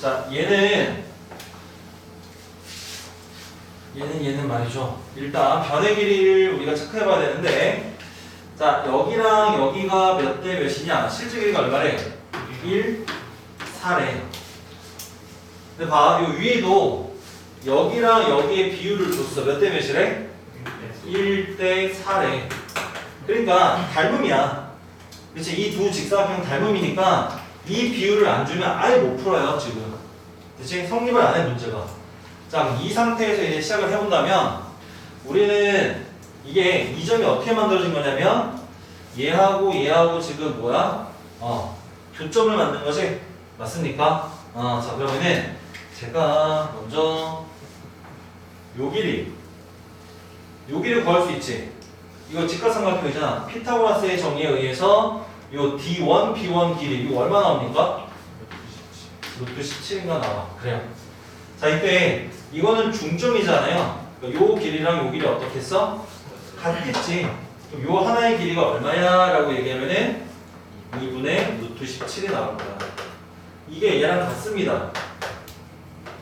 자, 얘는 얘는 얘는 말이죠. 일단 변의 길이를 우리가 체크해 봐야 되는데 자, 여기랑 여기가 몇 대 몇이냐? 실제 길이가 얼마래? 1, 4래. 근데 봐, 요 위에도 여기랑 여기의 비율을 줬어. 몇 대 몇이래? 1 대 4래. 그러니까 닮음이야. 그렇지? 이 두 직사각형 닮음이니까 이 비율을 안 주면 아예 못 풀어요, 지금. 그렇지? 성립을 안 해, 문제가. 자, 이 상태에서 이제 시작을 해본다면 우리는 이게 이 점이 어떻게 만들어진 거냐면 얘하고 얘하고 지금 뭐야? 어, 교점을 만든 거지? 맞습니까? 어, 자, 그러면은 제가 먼저 요 길이 요 길이 구할 수 있지? 이거 직각삼각형이잖아. 피타고라스의 정의에 의해서 요 D1, B1 길이 이거 얼마 나옵니까? 루트 17인가 나와. 그래요. 자 이때 이거는 중점이잖아요. 그러니까 요 길이랑 요 길이 어떻게 했어? 같겠지. 그럼 요 하나의 길이가 얼마야? 라고 얘기하면은 2분의 루트 17이 나올 거야. 이게 얘랑 같습니다.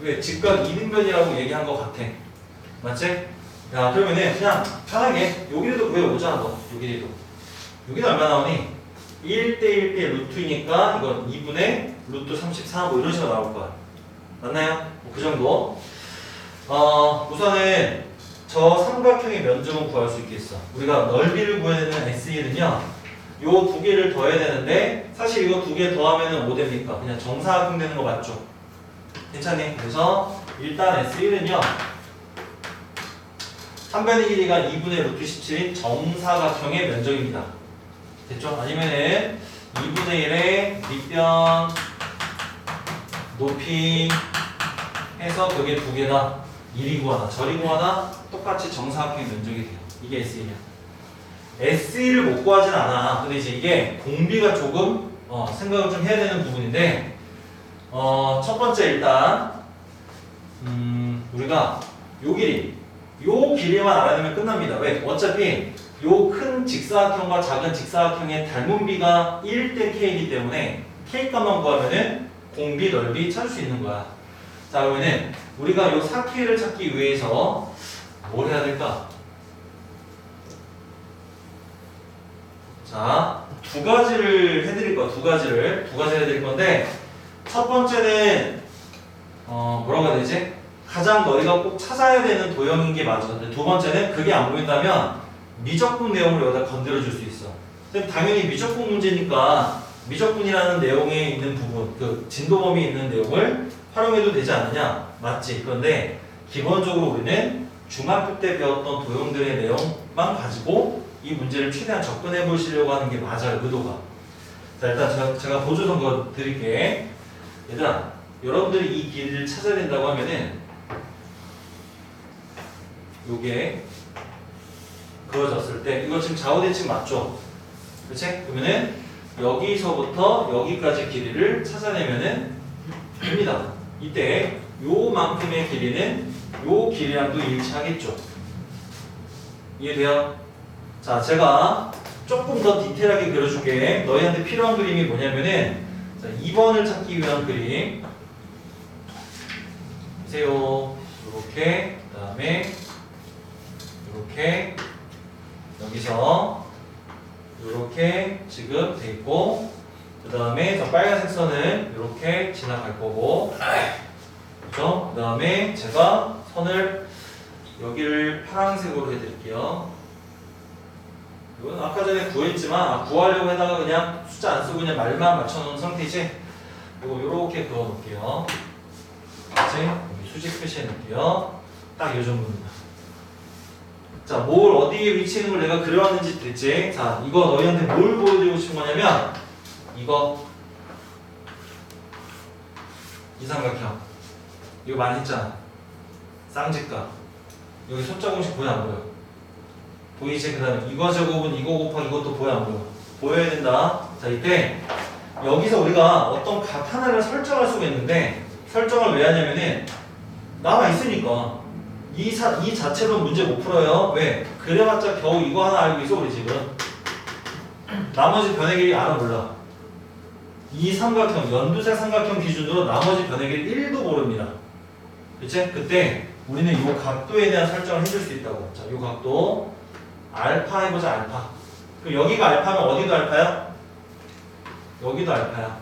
왜? 직각 이등변이라고 얘기한 것 같아. 맞지? 야 그러면은 그냥 편하게 요 길이도 구해오자 너. 요 길이도. 여기는 얼마 나오니? 1대 1 대 루트이니까 이건 2분의 루트 34 뭐 이런 식으로 나올 거야. 맞나요? 뭐 그 정도. 어, 우선은 저 삼각형의 면적은 구할 수 있겠어. 우리가 넓이를 구해야 되는 S1은요. 요 두 개를 더해야 되는데 사실 이거 두 개 더하면은 뭐 됩니까? 그냥 정사각형 되는 거 맞죠? 괜찮니? 그래서 일단 S1은요. 한 변의 길이가 2분의 루트 17인 정사각형의 면적입니다. 됐죠? 아니면은 2분의 1의 밑변 높이 해서 그게 두 개다. 1이고 하나, 절이고 하나 똑같이 정사각형의 면적이 돼요. 이게 S1이야. S1을 못 구하진 않아. 근데 이제 이게 공비가 조금 어, 생각을 좀 해야 되는 부분인데 어, 첫 번째 일단 음, 우리가 요 길이 요 길이만 알아내면 끝납니다. 왜? 어차피 요 큰 직사각형과 작은 직사각형의 닮은비가 1대 k이기 때문에 k 값만 구하면은 공비 넓이 찾을 수 있는 거야. 자 그러면은 우리가 요 4k를 찾기 위해서 뭘 해야 될까? 자, 두 가지를 해드릴 거야. 두 가지를 두 가지 해드릴 건데 첫 번째는 어 뭐라고 해야 되지? 가장 너희가 꼭 찾아야 되는 도형인 게 맞아. 근데 두 번째는 그게 안 보인다면 미적분 내용을 여기다 건드려 줄 수 있어. 그럼 당연히 미적분 문제니까 미적분이라는 내용에 있는 부분, 그 진도 범위 있는 내용을 활용해도 되지 않느냐? 맞지. 그런데 기본적으로 우리는 중학교 때 배웠던 도형들의 내용만 가지고 이 문제를 최대한 접근해 보시려고 하는 게 맞아요, 의도가. 자, 일단 제가, 제가 보조 선거 드릴게. 얘들아, 여러분들이 이 길을 찾아야 된다고 하면은 요게 그어졌을 때 이거 지금 좌우대칭 맞죠? 그렇지? 그러면은 여기서부터 여기까지 길이를 찾아내면은 됩니다. 이때 요만큼의 길이는 요 길이랑도 일치하겠죠. 이해돼요? 자, 제가 조금 더 디테일하게 그려줄게. 너희한테 필요한 그림이 뭐냐면은 자, 2번을 찾기 위한 그림. 보세요. 이렇게 그 다음에 이렇게 여기서 이렇게 지금 돼 있고 그 다음에 저 빨간색 선은 이렇게 지나갈 거고 그죠? 그 다음에 제가 선을 여기를 파란색으로 해드릴게요 이건 아까 전에 구했지만 아, 구하려고 하다가 그냥 숫자 안 쓰고 그냥 말만 맞춰놓은 상태이지 이거 이렇게 그어 놓을게요 그치? 여기 수직 표시해 놓을게요 딱 이 정도입니다 자, 뭘 어디에 위치하는 걸 내가 그려왔는지 됐지? 자, 이거 너희한테 뭘 보여드리고 싶은 거냐면 이거 이 삼각형 이거 많이 했잖아 쌍직각 여기 숫자 공식 보여 안 보여? 보이지? 그 다음에 이거 제곱은 이거 곱하기 이것도 보여 안 보여? 보여야 된다 자 이때 여기서 우리가 어떤 값 하나를 설정할 수가 있는데 설정을 왜 하냐면은 남아 있으니까 이, 사, 이 자체로 문제 못 풀어요. 왜? 그래봤자 겨우 이거 하나 알고 있어 우리 지금. 나머지 변의 길이 알아 몰라. 이 삼각형, 연두색 삼각형 기준으로 나머지 변의 길이 1도 모릅니다. 그치? 그때 우리는 이 각도에 대한 설정을 해줄 수 있다고. 자, 이 각도 알파 해보자 알파. 그 여기가 알파면 어디도 알파야? 여기도 알파야.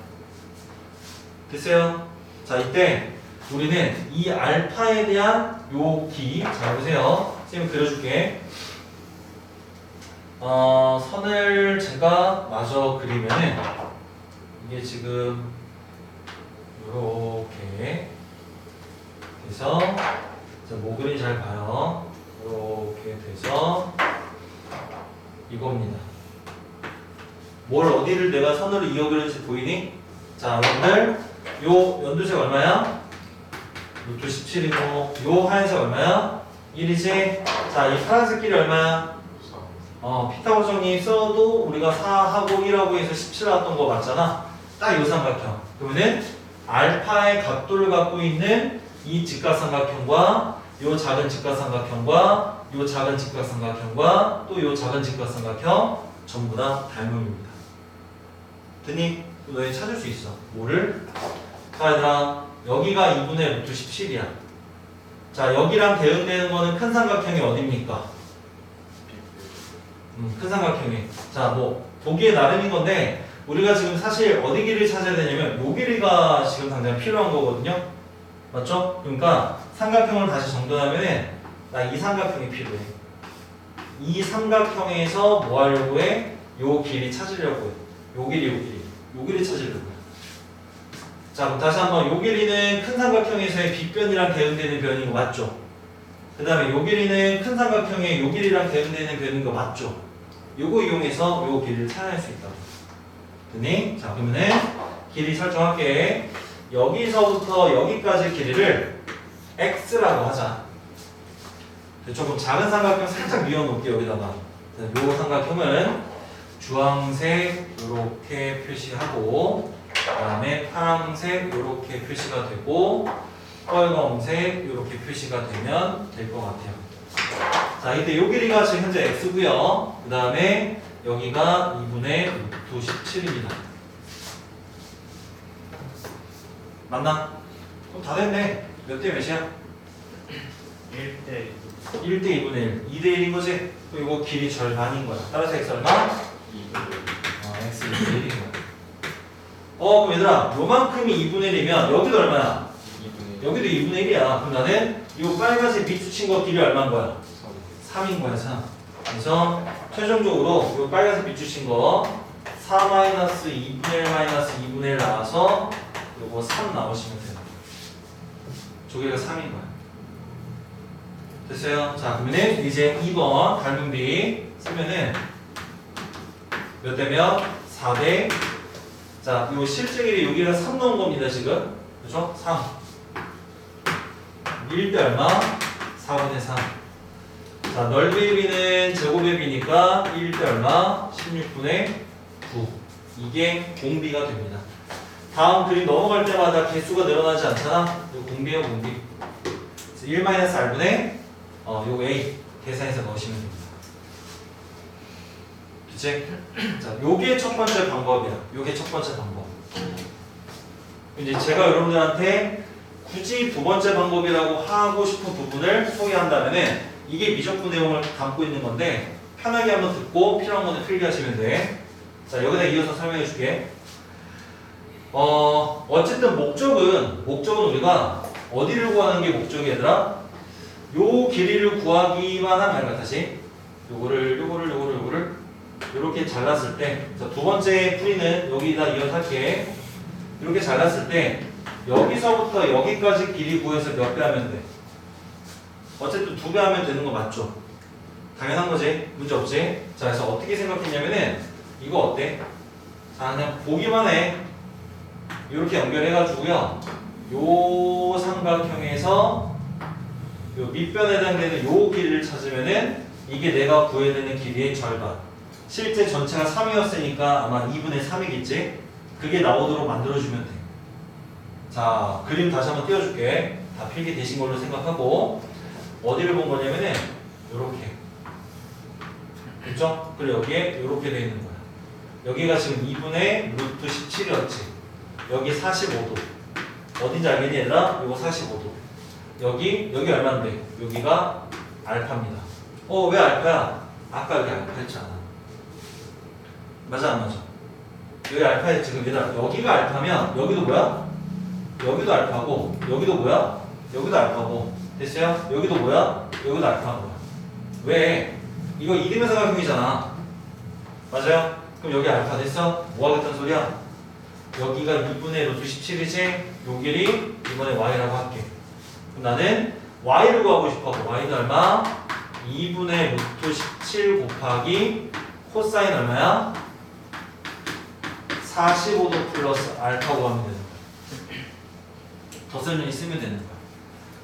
됐어요? 자, 이때 우리는 이 알파에 대한 요 기, 자 보세요. 선생님 그려줄게. 어, 선을 제가 마저 그리면은 이게 지금 요렇게 돼서 자, 모글이 잘 봐요. 요렇게 돼서 이겁니다. 뭘 어디를 내가 선으로 이어 그리는지 보이니? 자, 여러분들 요 연두색 얼마야? 루트 17이고 요 하얀색 얼마야? 1이지? 자, 이 파란색 길이 얼마야? 어, 피타고라 정리 써도 우리가 4하고 1하고 해서 17 나왔던 거 맞잖아. 딱 요 삼각형. 그러면은 알파의 각도를 갖고 있는 이 직각삼각형과 요 작은 직각삼각형과 요 작은 직각삼각형과 또 요 작은 직각삼각형 전부 다 닮음입니다. 드니 너희 찾을 수 있어. 뭐를? 자 얘들아 여기가 2분의 루트 17이야. 자 여기랑 대응되는 거는 큰 삼각형이 어딥니까? 음, 큰 삼각형이. 자, 뭐 보기에 나름인 건데 우리가 지금 사실 어디 길이를 찾아야 되냐면 요 길이가 지금 당장 필요한 거거든요. 맞죠? 그러니까 삼각형을 다시 정돈하면은 나 이 삼각형이 필요해. 이 삼각형에서 뭐 하려고 해? 요 길이 찾으려고 해. 요 길이, 요 길이. 요 길이 찾으려고 해. 자, 그럼 다시 한번 요 길이는 큰 삼각형에서의 빗변이랑 대응되는 변인 거 맞죠? 그 다음에 요 길이는 큰 삼각형의 요 길이랑 대응되는 변인 거 맞죠? 요거 이용해서 요 길이를 찾아낼 수 있다. 됐니? 자, 그러면은 길이 설정할게. 여기서부터 여기까지 길이를 x라고 하자. 조금 작은 삼각형 살짝 미워놓을게 여기다가. 자, 요 삼각형은 주황색 이렇게 표시하고 그 다음에 파란색 이렇게 표시가 되고 빨간색 이렇게 표시가 되면 될 것 같아요. 자, 이때 요 길이가 지금 현재 x고요. 그 다음에 여기가 2분의 루트 17입니다. 맞나? 그럼 다 됐네. 몇 대 몇이야? 1대 1대 2분의 1. 2대 1인 거지? 이거 길이 절반인 거야. 따라서 x 얼마? 2분 어, x 2분의 1인 거야. 어, 그럼 얘들아, 요만큼이 2분의 1이면 여기도 얼마야? 2분의 여기도 2분의 1이야. 그럼 나는 이 빨간색 비추친 거 길이 얼마인 거야? 3 3인 거야, 3. 그래서 최종적으로 이 빨간색 비추친 거 4 마이너스 2분의 1 마이너스 2분의 1 나와서 요거 3 나오시면 돼요. 조개가 3인 거야. 됐어요? 자, 그러면은 이제 2번 닮은 비 쓰면은 몇 대면 4대 자, 요 실제 길이 여기가 3 넣은 겁니다, 지금. 그죠? 3. 1대 얼마? 4분의 3. 자, 넓이의 비는 제곱의 비니까 1대 얼마? 16분의 9. 이게 공비가 됩니다. 다음 그림 넘어갈 때마다 개수가 늘어나지 않잖아? 이거 공비예요, 공비. 1 R분의 어, 요 A 계산해서 넣으시면 됩니다. 그치? 자, 요게 첫 번째 방법이야. 요게 첫 번째 방법. 이제 제가 여러분들한테 굳이 두 번째 방법이라고 하고 싶은 부분을 소개한다면은 이게 미적분 내용을 담고 있는 건데 편하게 한번 듣고 필요한 거는 필기하시면 돼. 자, 여기다 이어서 설명해 줄게. 어, 어쨌든 목적은 목적은 우리가 어디를 구하는 게 목적이 얘들아? 요 길이를 구하기만 하면 말 다시 요거를 요거를 요거를 요거를 이렇게 잘랐을 때, 자, 두 번째 풀이는 여기다 이어서 할게. 이렇게 잘랐을 때, 여기서부터 여기까지 길이 구해서 몇 배 하면 돼? 어쨌든 두 배 하면 되는 거 맞죠? 당연한 거지? 문제 없지? 자, 그래서 어떻게 생각했냐면은, 이거 어때? 자, 그냥 보기만 해. 이렇게 연결해가지고요. 요 삼각형에서 요 밑변에 해당되는 요 길이를 찾으면은, 이게 내가 구해야 되는 길이의 절반. 실제 전체가 3이었으니까 아마 2분의 3이겠지? 그게 나오도록 만들어주면 돼. 자, 그림 다시 한번 띄워줄게. 다 필기 되신 걸로 생각하고, 어디를 본 거냐면은, 요렇게. 그죠? 그리고 여기에 요렇게 돼 있는 거야. 여기가 지금 2분의 루트 17이었지. 여기 45도. 어딘지 알겠니 얘들아? 이거 45도. 여기 여기 얼마인데? 여기가 알파입니다. 어 왜 알파야? 아까 여기 알파 했잖아. 맞아 안 맞아? 여기 알파에 지금 얘들아 여기가 알파면 여기도 뭐야? 여기도 알파고 여기도 뭐야? 여기도 알파고 됐어요? 여기도 뭐야? 여기도 거야. 왜? 이거 이름의 사각형이잖아. 맞아요? 그럼 여기 알파 됐어? 뭐 하겠다는 소리야? 여기가 2분의 루트 17이지? 요 길이 이번에 y라고 할게. 그럼 나는 y를 구하고 싶어. y는 얼마? 2분의 루트 17 곱하기 코사인 얼마야? 45도 플러스 알파 구하면 되는 거야. 덧셈을 쓰면 되는 거야.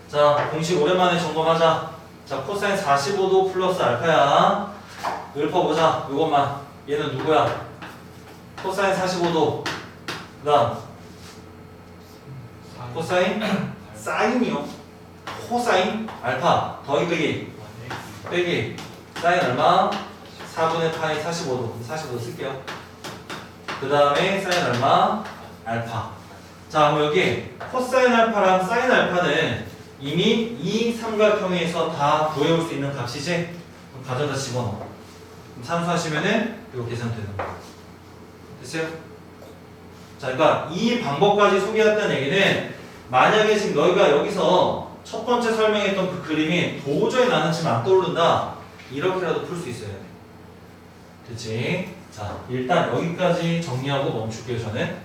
자, 공식 오랜만에 점검하자. 자, 코사인 45도 플러스 알파야. 읊어보자. 이것만. 얘는 누구야? 코사인 45도. 그 다음, 코사인? 사인이요. 코사인? 알파. 더하기 빼기. 빼기. 사인 얼마? 4분의 파이 45도. 45도 쓸게요. 그 다음에 사인 얼마? 알파. 자, 그럼 여기 코사인 알파랑 사인 알파는 이미 이 삼각형에서 다 구해올 수 있는 값이지? 그럼 가져다 집어넣어. 산수하시면은 이거 계산되는 거야. 됐어요? 자, 그러니까 이 방법까지 소개했다는 얘기는 만약에 지금 너희가 여기서 첫 번째 설명했던 그 그림이 도저히 나는 지금 안 떠오른다. 이렇게라도 풀 수 있어야 돼. 됐지? 자, 일단 여기까지 정리하고 멈출게요, 저는.